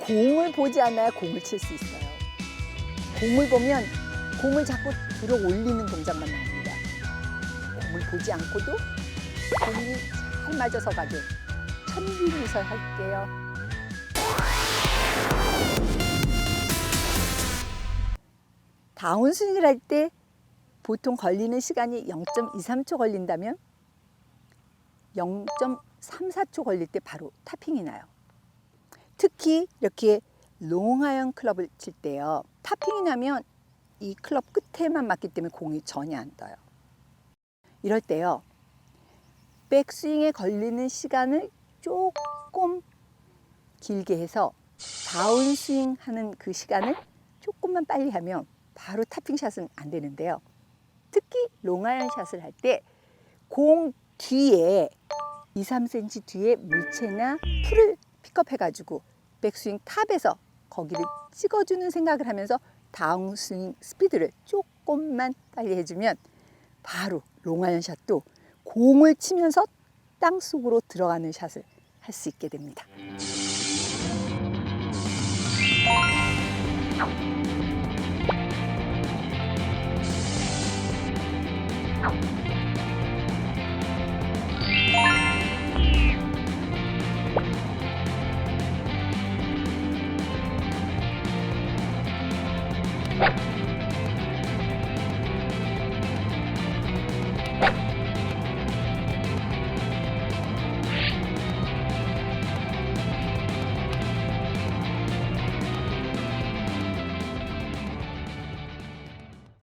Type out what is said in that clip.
공을 보지 않아야 공을 칠 수 있어요. 공을 보면 공을 자꾸 들어 올리는 동작만 나옵니다. 공을 보지 않고도 공이 잘 맞아서 가게 천비미설 할게요. 다운스윙을 할 때 보통 걸리는 시간이 0.23초 걸린다면 0.34초 걸릴 때 바로 타핑이 나요. 특히 이렇게 롱아이언 클럽을 칠 때요. 타핑이 나면 이 클럽 끝에만 맞기 때문에 공이 전혀 안 떠요. 이럴 때요. 백스윙에 걸리는 시간을 조금 길게 해서 다운스윙 하는 그 시간을 조금만 빨리 하면 바로 타핑샷은 안 되는데요. 특히 롱아이언 샷을 할 때 공 뒤에 2, 3cm 뒤에 물체나 풀을 픽업해가지고 백스윙 탑에서 거기를 찍어주는 생각을 하면서 다운스윙 스피드를 조금만 빨리 해주면 바로 롱아이언 샷도 공을 치면서 땅 속으로 들어가는 샷을 할 수 있게 됩니다. Bye.